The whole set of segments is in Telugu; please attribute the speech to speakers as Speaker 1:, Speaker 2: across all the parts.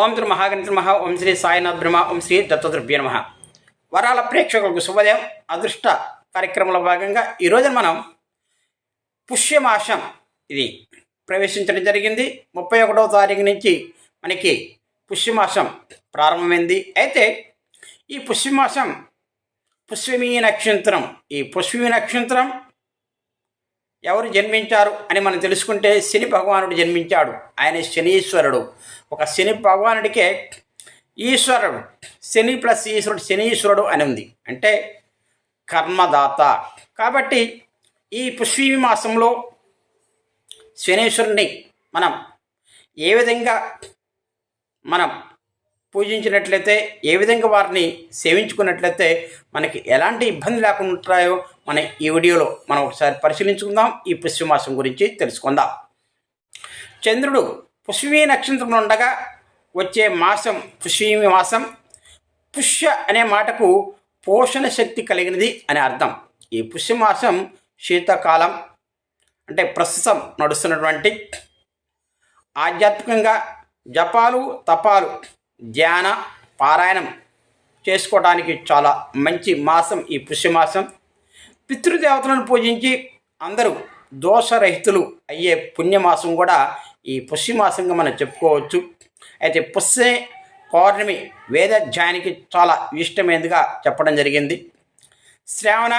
Speaker 1: ఓం శ్రీ మహాగణిత నమ. ఓం శ్రీ సాయినాథ్ బ్రహ్మ. ఓం శ్రీ దత్తద్రవ్య నమ. వరాల ప్రేక్షకులకు శుభోదయం. అదృష్ట కార్యక్రమంలో భాగంగా ఈరోజు మనం పుష్యమాసం ఇది ప్రవేశించడం జరిగింది. ముప్పై ఒకటవ తారీఖు నుంచి మనకి పుష్యమాసం ప్రారంభమైంది. అయితే ఈ పుష్యమాసం పుష్యమీ నక్షత్రం ఈ పుష్యమీ నక్షత్రం ఎవరు జన్మించారు అని మనం తెలుసుకుంటే శని భగవానుడు జన్మించాడు. ఆయన శనీశ్వరుడు. ఒక శని భగవానుడికే ఈశ్వరుడు. శని ప్లస్ ఈశ్వరుడు శనీశ్వరుడు అని ఉంది. అంటే కర్మదాత. కాబట్టి ఈ పుష్పీ మాసంలో శనీశ్వరుణ్ణి మనం ఏ విధంగా మనం పూజించినట్లయితే ఏ విధంగా వారిని సేవించుకున్నట్లయితే మనకి ఎలాంటి ఇబ్బంది లేకుండా ఉంటాయో మన ఈ వీడియోలో మనం ఒకసారి పరిశీలించుకుందాం. ఈ పుష్యమాసం గురించి తెలుసుకుందాం. చంద్రుడు పుష్యమీ నక్షత్రంలో ఉండగా వచ్చే మాసం పుష్యమీ మాసం పుష్య అనే మాటకు పోషణ శక్తి కలిగినది అని అర్థం. ఈ పుష్యమాసం శీతాకాలం అంటే ప్రస్తుతం నడుస్తున్నటువంటి ఆధ్యాత్మికంగా జపాలు తపాలు ధ్యాన పారాయణం చేసుకోవడానికి చాలా మంచి మాసం ఈ పుష్యమాసం పితృదేవతలను పూజించి అందరూ దోషరహితులు అయ్యే పుణ్యమాసం కూడా ఈ పుష్యమాసంగా మనం చెప్పుకోవచ్చు. అయితే పుష్య పౌర్ణమి వేదధ్యానికి చాలా ఇష్టమైనదిగా చెప్పడం జరిగింది. శ్రావణ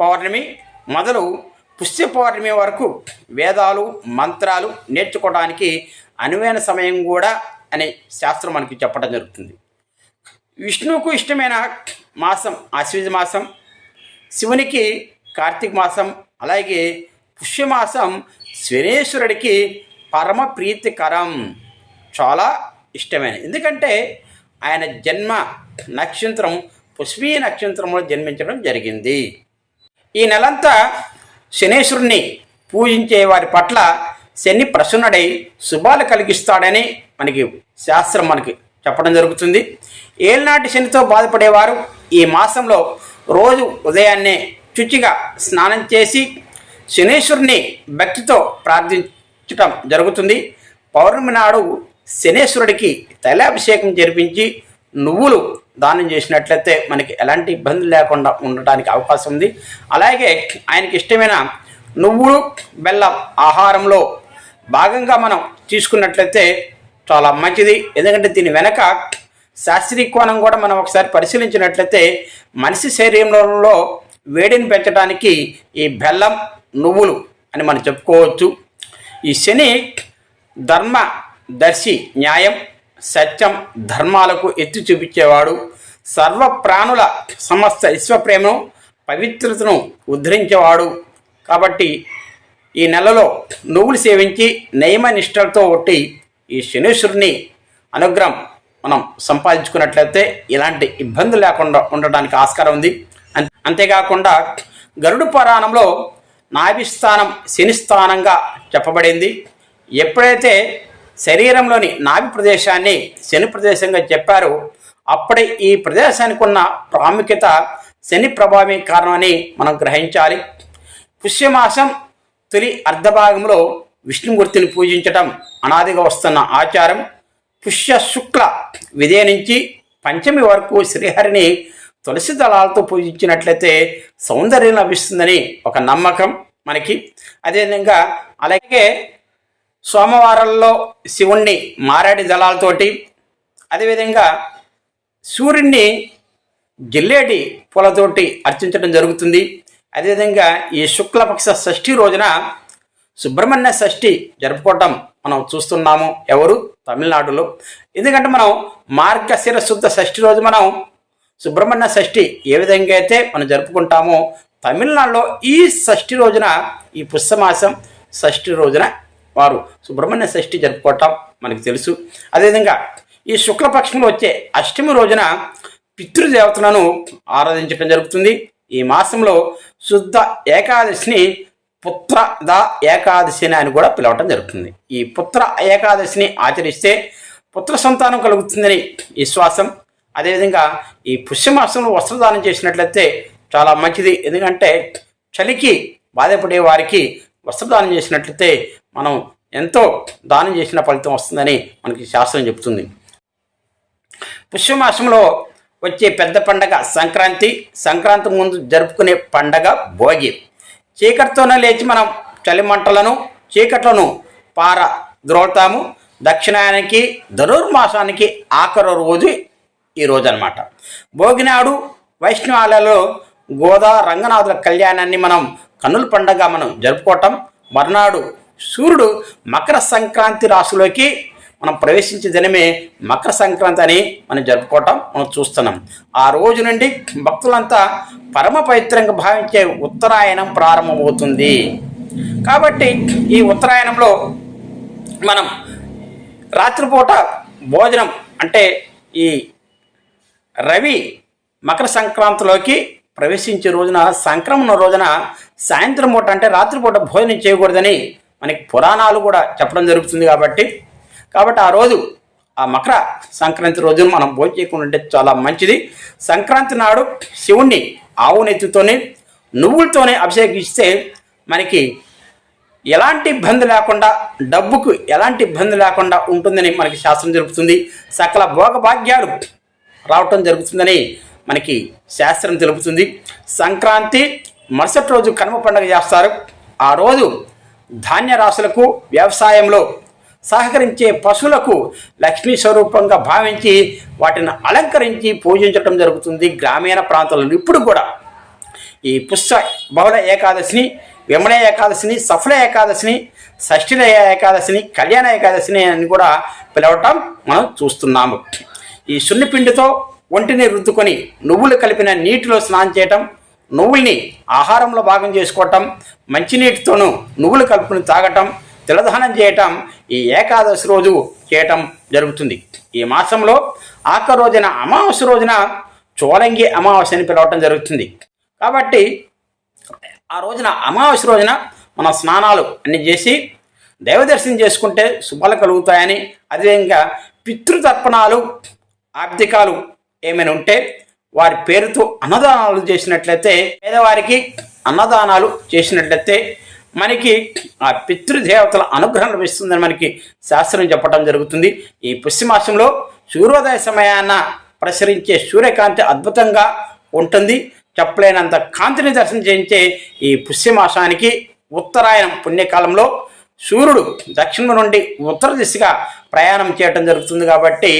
Speaker 1: పౌర్ణమి మొదలు పుష్య పౌర్ణమి వరకు వేదాలు మంత్రాలు నేర్చుకోవడానికి అనువైన సమయం కూడా అనే శాస్త్రం మనకి చెప్పడం జరుగుతుంది. విష్ణువుకు ఇష్టమైన మాసం ఆశ్వీజ మాసం శివునికి కార్తీక మాసం అలాగే పుష్యమాసం శనేశ్వరుడికి పరమ ప్రీతికరం చాలా ఇష్టమైన ఎందుకంటే ఆయన జన్మ నక్షత్రం పుష్పీ నక్షత్రంలో జన్మించడం జరిగింది. ఈ నెలంతా శనేశ్వరుణ్ణి పూజించే వారి పట్ల శని ప్రసన్నుడై శుభాలు కలిగిస్తాడని మనకి శాస్త్రం మనకి చెప్పడం జరుగుతుంది. ఏళ్ళనాటి శనితో బాధపడేవారు ఈ మాసంలో రోజు ఉదయాన్నే శుచిగా స్నానం చేసి శనేశ్వరుని భక్తితో ప్రార్థించటం జరుగుతుంది. పౌర్ణమి నాడు శనేశ్వరుడికి తైలాభిషేకం జరిపించి నువ్వులు దానం చేసినట్లయితే మనకి ఎలాంటి ఇబ్బంది లేకుండా ఉండటానికి అవకాశం ఉంది. అలాగే ఆయనకి ఇష్టమైన నువ్వులు బెల్లం ఆహారంలో భాగంగా మనం తీసుకున్నట్లయితే చాలా మంచిది. ఎందుకంటే దీని వెనక శాస్త్రీయ కోణం కూడా మనం ఒకసారి పరిశీలించినట్లయితే మనిషి శరీరంలో వేడిని పెంచడానికి ఈ బెల్లం నువ్వులు అని మనం చెప్పుకోవచ్చు. ఈ శని ధర్మ దర్శి న్యాయం సత్యం ధర్మాలకు ఎత్తి చూపించేవాడు. సర్వ ప్రాణుల సమస్త విశ్వప్రేమను పవిత్రతను ఉద్ధరించేవాడు. కాబట్టి ఈ నెలలో నువ్వులు సేవించి నియమ నిష్టలతో ఒట్టి ఈ శనీశ్వరుని అనుగ్రహం మనం సంపాదించుకున్నట్లయితే ఇలాంటి ఇబ్బంది లేకుండా ఉండడానికి ఆస్కారం ఉంది. అంతేకాకుండా గరుడు పురాణంలో నాభిస్థానం శనిస్థానంగా చెప్పబడింది. ఎప్పుడైతే శరీరంలోని నాభి ప్రదేశాన్ని శని ప్రదేశంగా చెప్పారో అప్పుడే ఈ ప్రదేశానికి ఉన్న ప్రాముఖ్యత శని ప్రభావం కారణమని మనం గ్రహించాలి. పుష్యమాసం తొలి అర్ధభాగంలో విష్ణుమూర్తిని పూజించటం అనాదిగా వస్తున్న ఆచారం. పుష్య శుక్ల విదే నుంచి పంచమి వరకు శ్రీహరిని తులసి దళాలతో పూజించినట్లయితే సౌందర్యం లభిస్తుందని ఒక నమ్మకం. మనకి. అదేవిధంగా అలాగే సోమవారంలో శివుణ్ణి మారాడి దళాలతోటి అదేవిధంగా సూర్యుడిని జిల్లేటి పూలతోటి అర్చించడం జరుగుతుంది. అదేవిధంగా ఈ శుక్లపక్ష షష్ఠి రోజున సుబ్రహ్మణ్య షష్ఠి జరుపుకోవటం మనం చూస్తున్నాము ఎవరు? తమిళనాడులో. ఎందుకంటే మనం మార్గశిర శుద్ధ షష్ఠి రోజు మనం సుబ్రహ్మణ్య షష్ఠి ఏ విధంగా అయితే మనం జరుపుకుంటామో తమిళనాడులో ఈ షష్ఠి రోజున ఈ పుష్యమాసం షష్ఠి రోజున వారు సుబ్రహ్మణ్య షష్ఠి జరుపుకోవటం మనకు తెలుసు. అదేవిధంగా ఈ శుక్లపక్షంలో వచ్చే అష్టమి రోజున పితృదేవతలను ఆరాధించడం జరుగుతుంది. ఈ మాసంలో శుద్ధ ఏకాదశిని పుత్రద ఏకాదశి అని కూడా పిలవటం జరుగుతుంది. ఈ పుత్ర ఏకాదశిని ఆచరిస్తే పుత్ర సంతానం కలుగుతుందని విశ్వాసం అదేవిధంగా ఈ పుష్యమాసంలో వస్త్రదానం చేసినట్లయితే చాలా మంచిది. ఎందుకంటే చలికి బాధపడే వారికి వస్త్రదానం చేసినట్లయితే మనం ఎంతో దానం చేసిన ఫలితం వస్తుందని మనకి శాస్త్రం చెబుతుంది. పుష్యమాసంలో వచ్చే పెద్ద పండగ సంక్రాంతి. సంక్రాంతి ముందు జరుపుకునే పండగ భోగి. చీకటితోనే లేచి మనం చలిమంటలను చీకట్లను పార ద్రోల్తాము. దక్షిణాయనానికి ధనుర్మాసానికి ఆఖరు రోజు ఈ రోజు అనమాట భోగినాడు వైష్ణవాలలో గోదా రంగనాథుల కళ్యాణాన్ని మనం కన్నుల పండగ మనం జరుపుకోవటం మర్నాడు సూర్యుడు మకర సంక్రాంతి రాశిలోకి మనం ప్రవేశించే దినమే మకర సంక్రాంతి అని మనం జరుపుకోవటం మనం చూస్తున్నాం. ఆ రోజు నుండి భక్తులంతా పరమ పవిత్రంగా భావించే ఉత్తరాయణం ప్రారంభమవుతుంది. కాబట్టి ఈ ఉత్తరాయణంలో మనం రాత్రిపూట భోజనం అంటే ఈ రవి మకర సంక్రాంతిలోకి ప్రవేశించే రోజున సంక్రమణ రోజున సాయంత్రం పూట అంటే రాత్రిపూట భోజనం చేయకూడదని మనకి పురాణాలు కూడా చెప్పడం జరుగుతుంది కాబట్టి కాబట్టి ఆ రోజు ఆ మకర సంక్రాంతి రోజున మనం భోజనం చేయకుండా ఉంటే చాలా మంచిది. సంక్రాంతి నాడు శివుణ్ణి ఆవు నెత్తితోనే నువ్వులతోనే అభిషేకిస్తే మనకి ఎలాంటి ఇబ్బంది లేకుండా డబ్బుకు ఎలాంటి ఇబ్బంది లేకుండా ఉంటుందని మనకి శాస్త్రం జరుపుతుంది. సకల భోగభాగ్యాలు రావటం జరుగుతుందని మనకి శాస్త్రం తెలుపుతుంది. సంక్రాంతి మరుసటి రోజు కనుమ పండుగ చేస్తారు. ఆ రోజు ధాన్య రాశులకు వ్యవసాయంలో సహకరించే పశువులకు లక్ష్మీ స్వరూపంగా భావించి వాటిని అలంకరించి పూజించటం జరుగుతుంది గ్రామీణ ప్రాంతాలలో. ఇప్పుడు కూడా ఈ పుష్ప బహుళ ఏకాదశిని విమల ఏకాదశిని సఫల ఏకాదశిని షష్ఠిల ఏకాదశిని కళ్యాణ ఏకాదశిని అని కూడా పిలవటం మనం చూస్తున్నాము. ఈ సున్నిపిండితో ఒంటిని రుద్దుకొని నువ్వులు కలిపిన నీటిలో స్నానం చేయటం నువ్వుల్ని ఆహారంలో భాగం చేసుకోవటం మంచినీటితోనూ నువ్వులు కలుపుకొని తాగటం తిలదానం చేయటం ఈ ఏకాదశి రోజు చేయటం జరుగుతుంది. ఈ మాసంలో ఆఖరి రోజున అమావాస్య రోజున చోలంగి అమావాస్య అని పిలవటం జరుగుతుంది. కాబట్టి ఆ రోజున అమావాస్య రోజున మన స్నానాలు అన్ని చేసి దైవదర్శనం చేసుకుంటే శుభాలు కలుగుతాయని అదేవిధంగా పితృతర్పణాలు ఆర్థికాలు ఏమైనా ఉంటే వారి పేరుతో అన్నదానాలు చేసినట్లయితే పేదవారికి అన్నదానాలు చేసినట్లయితే మనకి ఆ పితృదేవతల అనుగ్రహం లభిస్తుందని మనకి శాస్త్రం చెప్పడం జరుగుతుంది. ఈ పుష్యమాసంలో సూర్యోదయ సమయాన ప్రసరించే సూర్యకాంతి అద్భుతంగా ఉంటుంది. చెప్పలేనంత కాంతిని దర్శనం చేయించే ఈ పుష్యమాసానికి ఉత్తరాయణం పుణ్యకాలంలో సూర్యుడు దక్షిణం నుండి ఉత్తర దిశగా ప్రయాణం చేయటం జరుగుతుంది కాబట్టి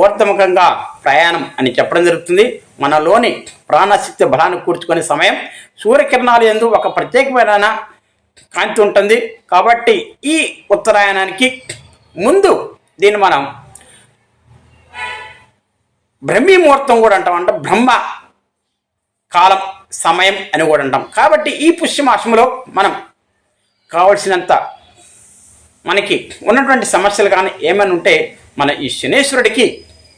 Speaker 1: ఊర్ధముఖంగా ప్రయాణం అని చెప్పడం జరుగుతుంది. మనలోని ప్రాణశక్తి బలాన్ని కూర్చుకునే సమయం సూర్యకిరణాలు ఎందు ఒక ప్రత్యేకమైన కాంతి ఉంటుంది. కాబట్టి ఈ ఉత్తరాయణానికి ముందు దీన్ని మనం బ్రహ్మీ ముహూర్తం కూడా అంటాం. అంటే బ్రహ్మ కాలం సమయం అని కూడా అంటాం. కాబట్టి ఈ పుష్యమాసంలో మనం కావలసినంత మనకి ఉన్నటువంటి సమస్యలు కానీ ఏమైనా ఉంటే మన ఈ శనేశ్వరుడికి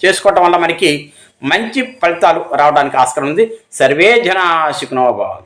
Speaker 1: చేసుకోవటం వల్ల మనకి మంచి ఫలితాలు రావడానికి ఆస్కారం ఉంది. సర్వే జనా శుకునోభావం